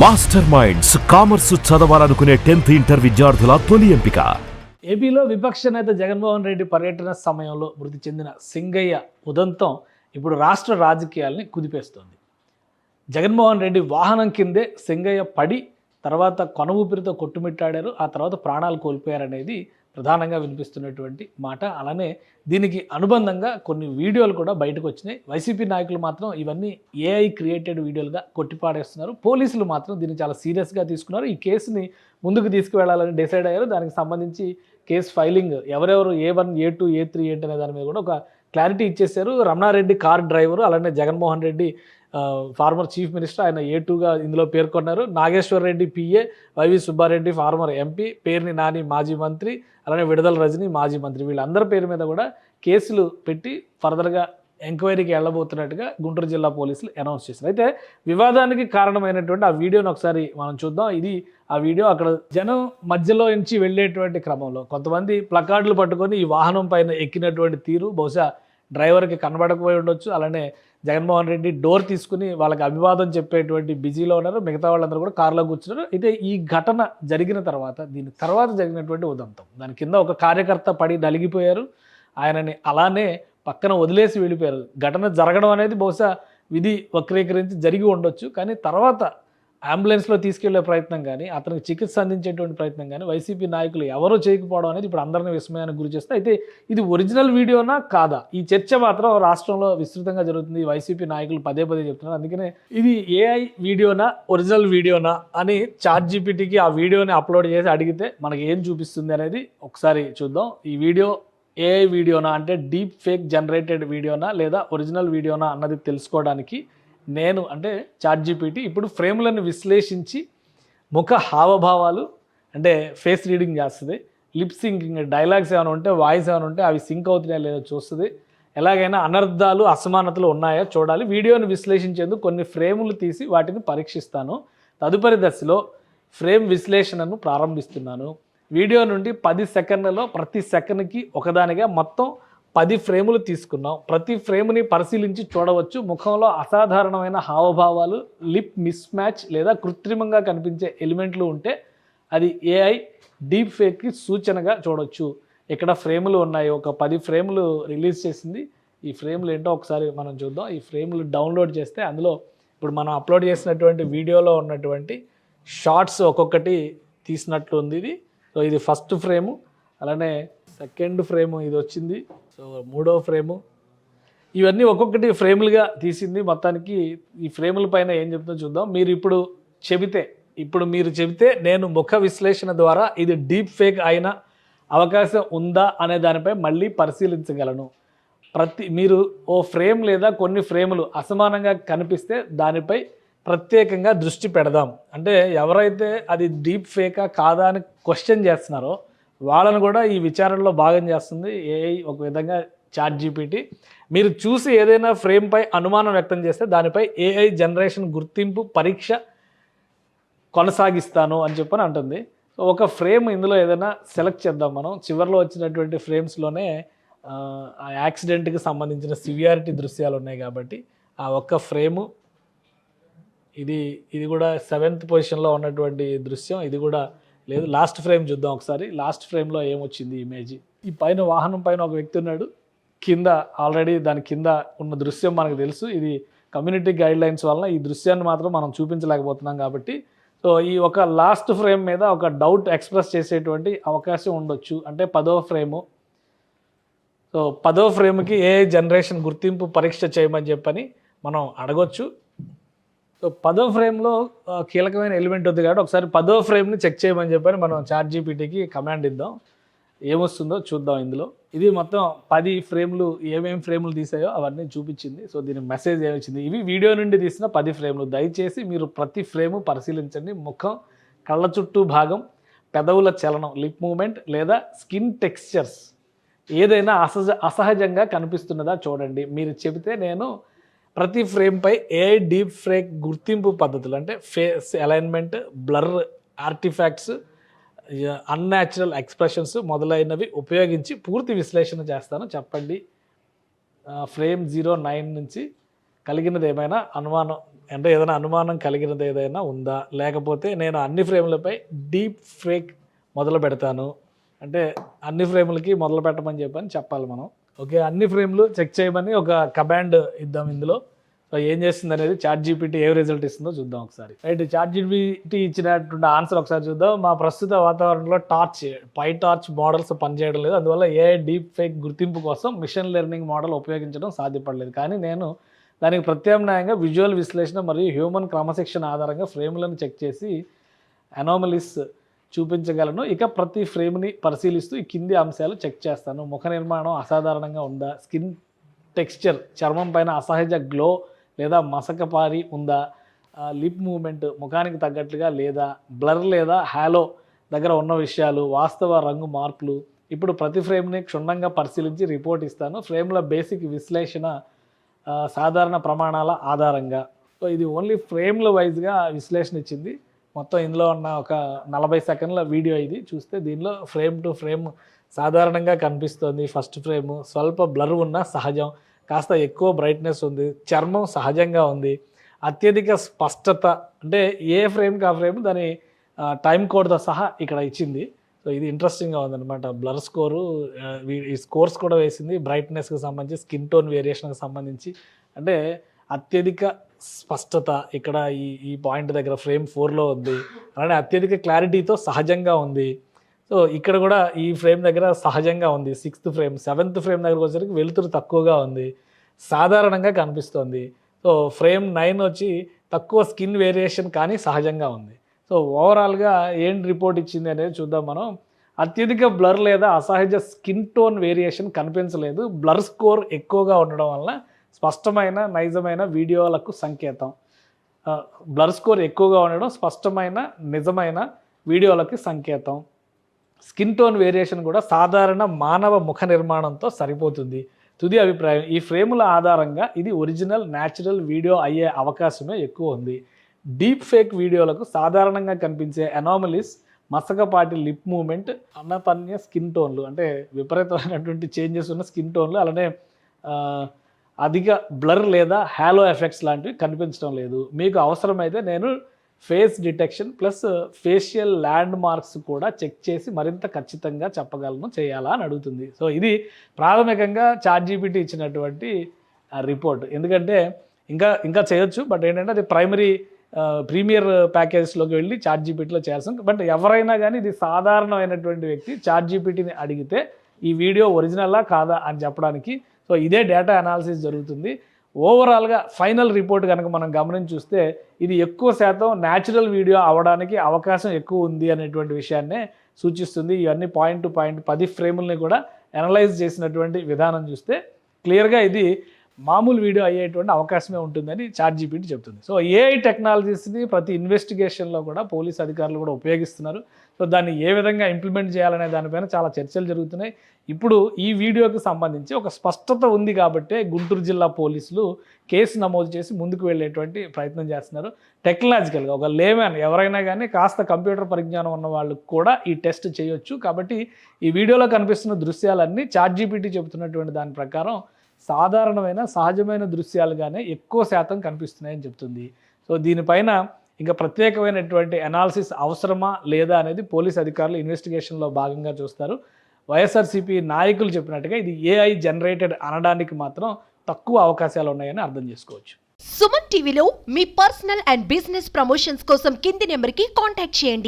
Master minds commerce చదవాలనుకునే tenth inter విద్యార్థుల తొలి ఎంపిక. ఏపీలో విపక్ష నేత జగన్మోహన్ రెడ్డి పర్యటన సమయంలో మృతి చెందిన సింగయ్య ఉదంతం ఇప్పుడు రాష్ట్ర రాజకీయాల్ని కుదిపేస్తోంది. జగన్మోహన్ రెడ్డి వాహనం కిందే సింగయ్య పడి తర్వాత కొన ఊపిరితో కొట్టుమిట్టాడారు ఆ తర్వాత ప్రాణాలు కోల్పోయారనేది ప్రధానంగా వినిపిస్తున్నటువంటి మాట. అలానే దీనికి అనుబంధంగా కొన్ని వీడియోలు కూడా బయటకు వచ్చినాయి. వైసీపీ నాయకులు మాత్రం ఇవన్నీ ఏఐ క్రియేటెడ్ వీడియోలుగా కొట్టిపాడేస్తున్నారు పోలీసులు మాత్రం దీన్ని చాలా సీరియస్గా తీసుకున్నారు. ఈ కేసుని ముందుకు తీసుకువెళ్ళాలని డిసైడ్ అయ్యారు. దానికి సంబంధించి కేసు ఫైలింగ్ ఎవరెవరు A one A two A three ఏంటి అనే దాని మీద కూడా ఒక క్లారిటీ ఇచ్చేశారు. రమణారెడ్డి కార్ డ్రైవరు అలానే Jaganmohan Reddy former chief minister ఆయన ఏ టూగా ఇందులో పేర్కొన్నారు. Nageswar Reddy PA YV Subbareddy former MP Perni Nani మాజీ మంత్రి అలానే విడుదల రజని మాజీ మంత్రి. వీళ్ళందరి పేరు మీద కూడా కేసులు పెట్టి ఫర్దర్గా ఎంక్వైరీకి వెళ్ళబోతున్నట్టుగా గుంటూరు జిల్లా పోలీసులు అనౌన్స్ చేశారు. అయితే వివాదానికి కారణమైనటువంటి ఆ వీడియోని ఒకసారి మనం చూద్దాం. ఇది ఆ వీడియో అక్కడ జనం మధ్యలో నుంచి వెళ్ళేటువంటి క్రమంలో కొంతమంది ప్లకార్డులు పట్టుకొని ఈ వాహనం పైన ఎక్కినటువంటి తీరు బహుశా డ్రైవర్కి కనబడకపోయి ఉండొచ్చు. అలానే జగన్మోహన్ రెడ్డి డోర్ తీసుకుని వాళ్ళకి అభివాదం చెప్పేటువంటి బిజీలో ఉన్నారు. మిగతా వాళ్ళందరూ కూడా కారులో కూర్చున్నారు. అయితే ఈ ఘటన జరిగిన తర్వాత దీని తర్వాత జరిగినటువంటి ఉదంతం దాని కింద ఒక కార్యకర్త పడి నలిగిపోయారు. ఆయనని అలానే పక్కన వదిలేసి వెళ్ళిపోయారు. ఘటన జరగడం అనేది బహుశా విధి వక్రీకరించి జరిగి ఉండొచ్చు. కానీ తర్వాత అంబులెన్స్లో తీసుకెళ్ళే ప్రయత్నం కానీ అతనికి చికిత్స అందించేటువంటి ప్రయత్నం కానీ వైసీపీ నాయకులు ఎవరో చేయకపోవడం అనేది ఇప్పుడు అందరినీ విస్మయానికి గురి చేస్తే అయితే ఇది ఒరిజినల్ వీడియోనా కాదా? ఈ చర్చ మాత్రం రాష్ట్రంలో విస్తృతంగా జరుగుతుంది. వైసీపీ నాయకులు పదే పదే చెప్తున్నారు. అందుకనే ఇది ఏఐ వీడియోనా ఒరిజినల్ వీడియోనా అని చార్ట్ జీపీటీకి ఆ వీడియోని అప్లోడ్ చేసి అడిగితే మనకి ఏం చూపిస్తుంది అనేది ఒకసారి చూద్దాం. ఈ వీడియో ఏఐ వీడియోనా అంటే డీప్ ఫేక్ జనరేటెడ్ వీడియోనా లేదా ఒరిజినల్ వీడియోనా అన్నది తెలుసుకోవడానికి నేను అంటే చాట్ జీపీటీ ఇప్పుడు ఫ్రేములను విశ్లేషించి ముఖ హావభావాలు అంటే ఫేస్ రీడింగ్ చేస్తుంది లిప్ సింకింగ్ డైలాగ్స్ ఏమైనా ఉంటే వాయిస్ ఏమైనా ఉంటే అవి సింక్ అవుతున్నాయా లేదో చూస్తుంది. ఎలాగైనా అనర్థాలు అసమానతలు ఉన్నాయో చూడాలి. వీడియోను విశ్లేషించేందుకు కొన్ని ఫ్రేములు తీసి వాటిని పరీక్షిస్తాను. తదుపరి దశలో ఫ్రేమ్ విశ్లేషణను ప్రారంభిస్తున్నాను. వీడియో నుండి పది సెకండ్లలో ప్రతి సెకండ్కి ఒకదానిగా మొత్తం పది ఫ్రేములు తీసుకున్నాం. ప్రతి ఫ్రేమ్ని పరిశీలించి చూడవచ్చు. ముఖంలో అసాధారణమైన హావభావాలు లిప్ మిస్ మ్యాచ్ లేదా కృత్రిమంగా కనిపించే ఎలిమెంట్లు ఉంటే అది ఏఐ డీప్ ఫేక్కి సూచనగా చూడవచ్చు ఇక్కడ ఫ్రేములు ఉన్నాయి? ఒక పది ఫ్రేములు రిలీజ్ చేసింది. ఈ ఫ్రేములు ఏంటో ఒకసారి మనం చూద్దాం. ఈ ఫ్రేములు డౌన్లోడ్ చేస్తే అందులో ఇప్పుడు మనం అప్లోడ్ చేసినటువంటి వీడియోలో ఉన్నటువంటి షార్ట్స్ ఒక్కొక్కటి తీసినట్లు ఉంది ఇది. సో ఇది ఫస్ట్ ఫ్రేము. అలానే సెకండ్ ఫ్రేము ఇది వచ్చింది సో మూడో ఫ్రేము. ఇవన్నీ ఒక్కొక్కటి ఫ్రేములుగా తీసింది మొత్తానికి. ఈ ఫ్రేముల పైన ఏం చెప్తుందో చూద్దాం. మీరు ఇప్పుడు చెబితే ఇప్పుడు మీరు చెబితే నేను ముఖ విశ్లేషణ ద్వారా ఇది డీప్ ఫేక్ అయిన అవకాశం ఉందా అనే దానిపై మళ్ళీ పరిశీలించగలను. ప్రతి మీరు ఓ ఫ్రేమ్ లేదా కొన్ని ఫ్రేములు అసమానంగా కనిపిస్తే దానిపై ప్రత్యేకంగా దృష్టి పెడదాం. అంటే ఎవరైతే అది డీప్ ఫేకా కాదా అని క్వశ్చన్ చేస్తున్నారో వాళ్ళను కూడా ఈ విచారణలో భాగం చేస్తుంది. ఏఐ ఒక విధంగా చాట్ జీపీటీ. మీరు చూసి ఏదైనా ఫ్రేమ్పై అనుమానం వ్యక్తం చేస్తే దానిపై ఏఐ జనరేషన్ గుర్తింపు పరీక్ష కొనసాగిస్తాను అని చెప్పని అంటుంది. సో ఒక ఫ్రేమ్ ఇందులో ఏదైనా సెలెక్ట్ చేద్దాం మనం. చివరిలో వచ్చినటువంటి ఫ్రేమ్స్లోనే ఆ యాక్సిడెంట్కి సంబంధించిన సివియారిటీ దృశ్యాలు ఉన్నాయి కాబట్టి ఆ ఒక్క ఫ్రేము ఇది ఇది కూడా సెవెంత్ పొజిషన్లో ఉన్నటువంటి దృశ్యం. ఇది కూడా లేదు లాస్ట్ ఫ్రేమ్ చూద్దాం ఒకసారి. లాస్ట్ ఫ్రేమ్లో ఏమొచ్చింది ఇమేజ్ ఈ పైన వాహనం పైన ఒక వ్యక్తి ఉన్నాడు. కింద ఆల్రెడీ దాని కింద ఉన్న దృశ్యం మనకు తెలుసు. ఇది కమ్యూనిటీ గైడ్ లైన్స్ వలన ఈ దృశ్యాన్ని మాత్రం మనం చూపించలేకపోతున్నాం కాబట్టి. సో ఈ ఒక లాస్ట్ ఫ్రేమ్ మీద ఒక డౌట్ ఎక్స్ప్రెస్ చేసేటువంటి అవకాశం ఉండొచ్చు. అంటే పదో ఫ్రేము సో పదో ఫ్రేమ్కి ఏ జనరేషన్ గుర్తింపు పరీక్ష చేయమని చెప్పని మనం అడగొచ్చు. సో పదో ఫ్రేమ్లో కీలకమైన ఎలిమెంట్ ఉంది కాబట్టి ఒకసారి పదో ఫ్రేమ్ని చెక్ చేయమని చెప్పని మనం చార్ట్ జీపీటీకి కమాండ్ ఇద్దాం. ఏమొస్తుందో చూద్దాం ఇందులో. ఇది మొత్తం పది ఫ్రేమ్లు ఏమేమి ఫ్రేమ్లు తీసాయో అవన్నీ చూపించింది. సో దీని మెసేజ్ ఏమొచ్చింది? ఇవి వీడియో నుండి తీసిన పది ఫ్రేమ్లు. దయచేసి మీరు ప్రతి ఫ్రేము పరిశీలించండి. ముఖం కళ్ళ చుట్టూ భాగం పెదవుల చలనం లిప్ మూమెంట్ లేదా స్కిన్ టెక్స్చర్స్ ఏదైనా అసహజ అసహజంగా కనిపిస్తున్నదా చూడండి. మీరు చెబితే నేను ప్రతి ఫ్రేమ్పై ఏ డీప్ ఫ్రేక్ గుర్తింపు పద్ధతులు అంటే face alignment blur artifacts unnatural expressions మొదలైనవి ఉపయోగించి పూర్తి విశ్లేషణ చేస్తాను. చెప్పండి. ఫ్రేమ్ జీరో నైన్ నుంచి కలిగినది ఏమైనా అనుమానం అంటే ఏదైనా అనుమానం కలిగినది ఏదైనా ఉందా? లేకపోతే నేను అన్ని ఫ్రేమ్లపై డీప్ ఫేక్ మొదలు పెడతాను అంటే అన్ని ఫ్రేములకి మొదలు పెట్టమని చెప్పని చెప్పాలి మనం. ఓకే అన్ని ఫ్రేమ్లు చెక్ చేయమని ఒక కమాండ్ ఇద్దాం ఇందులో. సో ఏం చేస్తుంది అనేది చాట్ జీపీటీ ఏ రిజల్ట్ ఇస్తుందో చూద్దాం ఒకసారి. రైట్ చాట్ జీపీటీ ఇచ్చినటువంటి ఆన్సర్ ఒకసారి చూద్దాం. మా ప్రస్తుత వాతావరణంలో టార్చ్ పై టార్చ్ మోడల్స్ పనిచేయడం లేదు. అందువల్ల ఏ డీప్ ఫేక్ గుర్తింపు కోసం మిషన్ లెర్నింగ్ మోడల్ ఉపయోగించడం సాధ్యపడలేదు. కానీ నేను దానికి ప్రత్యామ్నాయంగా విజువల్ విశ్లేషణ మరియు హ్యూమన్ క్రమశిక్షణ ఆధారంగా ఫ్రేమ్లను చెక్ చేసి అనామలీస్ చూపించగలను. ఇక ప్రతి ఫ్రేమ్ని పరిశీలిస్తూ ఈ కింది అంశాలు చెక్ చేస్తాను. ముఖ నిర్మాణం అసాధారణంగా ఉందా? స్కిన్ టెక్స్చర్ చర్మం పైన అసహజ గ్లో లేదా మసకపారి ఉందా? లిప్ మూమెంట్ ముఖానికి తగ్గట్లుగా లేదా? బ్లర్ లేదా? హ్యాలో దగ్గర ఉన్న విషయాలు వాస్తవ రంగు మార్పులు. ఇప్పుడు ప్రతి ఫ్రేమ్ని క్షుణ్ణంగా పరిశీలించి రిపోర్ట్ ఇస్తాను. ఫ్రేమ్ల బేసిక్ విశ్లేషణ సాధారణ ప్రమాణాల ఆధారంగా. సో ఇది ఓన్లీ ఫ్రేమ్ల వైజ్గా విశ్లేషణ ఇచ్చింది. మొత్తం ఇందులో ఉన్న ఒక నలభై సెకండ్ల వీడియో ఇది. చూస్తే దీనిలో ఫ్రేమ్ టు ఫ్రేమ్ సాధారణంగా కనిపిస్తుంది. ఫస్ట్ ఫ్రేమ్ స్వల్ప బ్లర్ ఉన్న సహజం. కాస్త ఎక్కువ బ్రైట్నెస్ ఉంది. చర్మం సహజంగా ఉంది. అత్యధిక స్పష్టత అంటే ఏ ఫ్రేమ్కి ఆ ఫ్రేమ్ దాని టైం కోడ్తో సహా ఇక్కడ ఇచ్చింది. సో ఇది ఇంట్రెస్టింగ్గా ఉందన్నమాట. బ్లర్ స్కోరు ఈ స్కోర్స్ కూడా వేసింది. బ్రైట్నెస్కి సంబంధించి స్కిన్ టోన్ వేరియేషన్కి సంబంధించి. అంటే అత్యధిక స్పష్టత ఇక్కడ ఈ ఈ పాయింట్ దగ్గర ఫ్రేమ్ ఫోర్లో ఉంది. అలానే అత్యధిక క్లారిటీతో సహజంగా ఉంది. సో ఇక్కడ కూడా ఈ ఫ్రేమ్ దగ్గర సహజంగా ఉంది. సిక్స్త్ ఫ్రేమ్ సెవెంత్ ఫ్రేమ్ దగ్గరకు వచ్చేసరికి వెలుతురు తక్కువగా ఉంది. సాధారణంగా కనిపిస్తుంది. సో ఫ్రేమ్ నైన్ వచ్చి తక్కువ స్కిన్ వేరియేషన్ కానీ సహజంగా ఉంది. సో ఓవరాల్గా ఏం రిపోర్ట్ ఇచ్చింది అనేది చూద్దాం మనం. అత్యధిక బ్లర్ లేదా అసహజ స్కిన్ టోన్ వేరియేషన్ కనిపించలేదు. బ్లర్ స్కోర్ ఎక్కువగా ఉండడం వలన స్పష్టమైన నైజమైన వీడియోలకు సంకేతం. బ్లర్ స్కోర్ ఎక్కువగా ఉండడం స్పష్టమైన నిజమైన వీడియోలకి సంకేతం. స్కిన్ టోన్ వేరియేషన్ కూడా సాధారణ మానవ ముఖ నిర్మాణంతో సరిపోతుంది. తుది అభిప్రాయం ఈ ఫ్రేముల ఆధారంగా ఇది ఒరిజినల్ న్యాచురల్ వీడియో అయ్యే అవకాశమే ఎక్కువ ఉంది. డీప్ ఫేక్ వీడియోలకు సాధారణంగా కనిపించే అనామలీస్ మసకపాటి లిప్ మూమెంట్ అన్నపన్య స్కిన్ టోన్లు అంటే విపరీతమైనటువంటి చేంజెస్ ఉన్న స్కిన్ టోన్లు అలానే అధిక బ్లర్ లేదా హ్యాలో ఎఫెక్ట్స్ లాంటివి కనిపించడం లేదు. మీకు అవసరమైతే నేను face detection plus facial landmarks కూడా చెక్ చేసి మరింత ఖచ్చితంగా చెప్పగలను చేయాలా అని అడుగుతుంది. సో ఇది ప్రాథమికంగా చాట్ జీపీటీ ఇచ్చినటువంటి రిపోర్ట్. ఎందుకంటే ఇంకా ఇంకా చేయొచ్చు బట్ ఏంటంటే అది ప్రైమరీ ప్రీమియర్ ప్యాకేజెస్లోకి వెళ్ళి చాట్ జీపీటీలో చేయాల్సింది బట్ ఎవరైనా కానీ ఇది సాధారణమైనటువంటి వ్యక్తి చాట్ జీపీటీని అడిగితే ఈ వీడియో ఒరిజినలా కాదా? అని చెప్పడానికి సో ఇదే డేటా అనాలిసిస్ జరుగుతుంది. ఓవరాల్గా ఫైనల్ రిపోర్ట్ కనుక మనం గమనించి చూస్తే ఇది ఎక్కువ శాతం న్యాచురల్ వీడియో అవడానికి అవకాశం ఎక్కువ ఉంది అనేటువంటి విషయాన్నే సూచిస్తుంది. ఇవన్నీ పాయింట్ టు పాయింట్ పది ఫ్రేముల్ని కూడా అనలైజ్ చేసినటువంటి విధానం చూస్తే క్లియర్గా ఇది మామూలు వీడియో అయ్యేటువంటి అవకాశమే ఉంటుందని చాట్ జీపీటీ చెప్తుంది. సో ఏఐ టెక్నాలజీస్ని ప్రతి ఇన్వెస్టిగేషన్లో కూడా పోలీస్ అధికారులు కూడా ఉపయోగిస్తున్నారు. సో దాన్ని ఏ విధంగా ఇంప్లిమెంట్ చేయాలనే దానిపైన చాలా చర్చలు జరుగుతున్నాయి. ఇప్పుడు ఈ వీడియోకి సంబంధించి ఒక స్పష్టత ఉంది కాబట్టే గుంటూరు జిల్లా పోలీసులు కేసు నమోదు చేసి ముందుకు వెళ్ళేటువంటి ప్రయత్నం చేస్తున్నారు. టెక్నాలజికల్గా ఒక లేమ్యాన్ ఎవరైనా కానీ కాస్త కంప్యూటర్ పరిజ్ఞానం ఉన్న వాళ్ళు కూడా ఈ టెస్ట్ చేయొచ్చు. కాబట్టి ఈ వీడియోలో కనిపిస్తున్న దృశ్యాలన్నీ చాట్ జీపీటీ చెబుతున్నటువంటి దాని ప్రకారం సాధారణమైన సహజమైన దృశ్యాలుగానే ఎక్కువ శాతం కనిపిస్తున్నాయని చెప్తుంది. సో దీనిపైన ఇంకా ప్రత్యేకమైనటువంటి అనాలిసిస్ అవసరమా లేదా అనేది పోలీస్ అధికారులు ఇన్వెస్టిగేషన్లో భాగంగా చూస్తారు. వైఎస్ఆర్సీపీ నాయకులు చెప్పినట్టుగా ఇది ఏఐ జనరేటెడ్ అనడానికి మాత్రం తక్కువ అవకాశాలు ఉన్నాయని అర్థం చేసుకోవచ్చు. సుమన్ టీవీలో మీ పర్సనల్ అండ్ బిజినెస్ ప్రమోషన్స్ కోసం కింది నెంబర్కి కాంటాక్ట్ చేయండి.